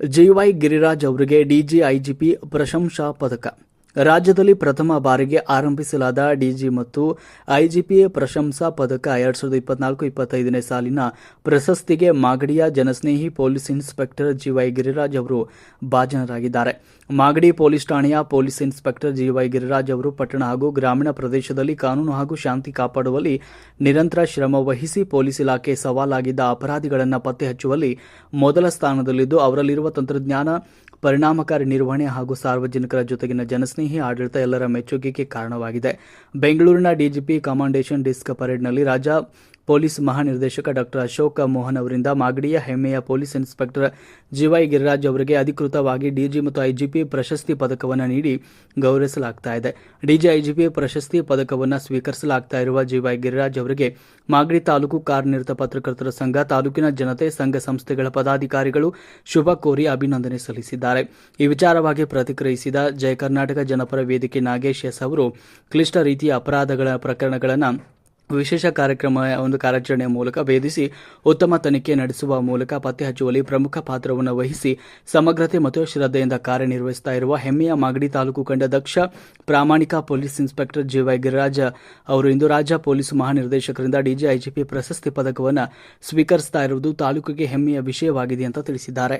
ಜಿವೈ ಗಿರಿರಾಜ್ ಅವರಿಗೆ ಡಿಜಿಐಜಿಪಿ ಪ್ರಶಂಸಾ ಪದಕ. ರಾಜ್ಯದಲ್ಲಿ ಪ್ರಥಮ ಬಾರಿಗೆ ಆರಂಭಿಸಲಾದ ಡಿಜಿ ಮತ್ತು ಐಜಿಪಿ ಪ್ರಶಂಸಾ ಪದಕ ಎರಡ್ ಸಾವಿರದ ಇಪ್ಪತ್ನಾಲ್ಕು ಇಪ್ಪತ್ತೈದನೇ ಸಾಲಿನ ಪ್ರಶಸ್ತಿಗೆ ಮಾಗಡಿಯ ಜನಸ್ನೇಹಿ ಪೊಲೀಸ್ ಇನ್ಸ್ಪೆಕ್ಟರ್ ಜಿವೈ ಗಿರಿರಾಜ್ ಅವರು ಭಾಜನರಾಗಿದ್ದಾರೆ. ಮಾಗಡಿ ಪೊಲೀಸ್ ಠಾಣೆಯ ಪೊಲೀಸ್ ಇನ್ಸ್ಪೆಕ್ಟರ್ ಜಿವೈ ಗಿರಿರಾಜ್ ಅವರು ಪಟ್ಟಣ ಹಾಗೂ ಗ್ರಾಮೀಣ ಪ್ರದೇಶದಲ್ಲಿ ಕಾನೂನು ಹಾಗೂ ಶಾಂತಿ ಕಾಪಾಡುವಲ್ಲಿ ನಿರಂತರ ಶ್ರಮ ವಹಿಸಿ ಪೊಲೀಸ್ ಇಲಾಖೆ ಸವಾಲಾಗಿದ್ದ ಅಪರಾಧಿಗಳನ್ನು ಪತ್ತೆ ಹಚ್ಚುವಲ್ಲಿ ಮೊದಲ ಸ್ಥಾನದಲ್ಲಿದ್ದು, ಅವರಲ್ಲಿರುವ ತಂತ್ರಜ್ಞಾನ ಪರಿಣಾಮಕಾರಿ ನಿರ್ವಹಣೆ ಹಾಗೂ ಸಾರ್ವಜನಿಕರ ಜೊತೆಗಿನ ಜನಸ್ನೇಹಿ ಆಡಳಿತ ಎಲ್ಲರ ಮೆಚ್ಚುಗೆಗೆ ಕಾರಣವಾಗಿದೆ. ಬೆಂಗಳೂರಿನ ಡಿಜಿಪಿ ಕಮಾಂಡೇಶನ್ ಡಿಸ್ಕ್ ಪರೇಡ್ನಲ್ಲಿ ರಾಜ್ಯ ಪೊಲೀಸ್ ಮಹಾನಿರ್ದೇಶಕ ಡಾಕ್ಟರ್ ಅಶೋಕ ಮೋಹನ್ ಅವರಿಂದ ಮಾಗಡಿಯ ಹೆಮ್ಮೆಯ ಪೊಲೀಸ್ ಇನ್ಸ್ಪೆಕ್ಟರ್ ಜಿವೈ ಗಿರಿರಾಜ್ ಅವರಿಗೆ ಅಧಿಕೃತವಾಗಿ ಡಿಜಿ ಮತ್ತು ಐಜಿಪಿ ಪ್ರಶಸ್ತಿ ಪದಕವನ್ನು ನೀಡಿ ಗೌರವಿಸಲಾಗ್ತಾ ಇದೆ. ಡಿಜಿ, ಐಜಿಪಿ ಪ್ರಶಸ್ತಿ ಪದಕವನ್ನು ಸ್ವೀಕರಿಸಲಾಗ್ತಾ ಇರುವ ಜಿವೈ ಗಿರಿರಾಜ್ ಅವರಿಗೆ ಮಾಗಡಿ ತಾಲೂಕು ಕಾರ್ಯನಿರತ ಪತ್ರಕರ್ತರ ಸಂಘ, ತಾಲೂಕಿನ ಜನತೆ ಸಂಘ ಸಂಸ್ಥೆಗಳ ಪದಾಧಿಕಾರಿಗಳು ಶುಭ ಕೋರಿ ಅಭಿನಂದನೆ ಸಲ್ಲಿಸಿದ್ದಾರೆ. ಈ ವಿಚಾರವಾಗಿ ಪ್ರತಿಕ್ರಿಯಿಸಿದ ಜಯ ಕರ್ನಾಟಕ ಜನಪರ ವೇದಿಕೆ ನಾಗೇಶ್ ಎಸ್ ಅವರು, ಕ್ಲಿಷ್ಟ ರೀತಿಯ ಅಪರಾಧಗಳ ಪ್ರಕರಣಗಳನ್ನು ವಿಶೇಷ ಕಾರ್ಯಕ್ರಮ, ಒಂದು ಕಾರ್ಯಾಚರಣೆಯ ಮೂಲಕ ಭೇದಿಸಿ ಉತ್ತಮ ತನಿಖೆ ನಡೆಸುವ ಮೂಲಕ ಪತ್ತೆ ಹಚ್ಚುವಲ್ಲಿ ಪ್ರಮುಖ ಪಾತ್ರವನ್ನು ವಹಿಸಿ ಸಮಗ್ರತೆ ಮತ್ತು ಶ್ರದ್ಧೆಯಿಂದ ಕಾರ್ಯನಿರ್ವಹಿಸುತ್ತಾ ಇರುವ ಹೆಮ್ಮೆಯ ಮಾಗಡಿ ತಾಲೂಕು ಕಂಡ ದಕ್ಷ ಪ್ರಾಮಾಣಿಕ ಪೊಲೀಸ್ ಇನ್ಸ್ಪೆಕ್ಟರ್ ಜಿವೈ ಗಿರಿರಾಜ ಅವರು ಇಂದು ರಾಜ್ಯ ಪೊಲೀಸ್ ಮಹಾನಿರ್ದೇಶಕರಿಂದ ಡಿಜಿಐಜಿಪಿ ಪ್ರಶಸ್ತಿ ಪದಕವನ್ನು ಸ್ವೀಕರಿಸುತ್ತಾ ಇರುವುದು ತಾಲೂಕಿಗೆ ಹೆಮ್ಮೆಯ ವಿಷಯವಾಗಿದೆ ಅಂತ ತಿಳಿಸಿದ್ದಾರೆ.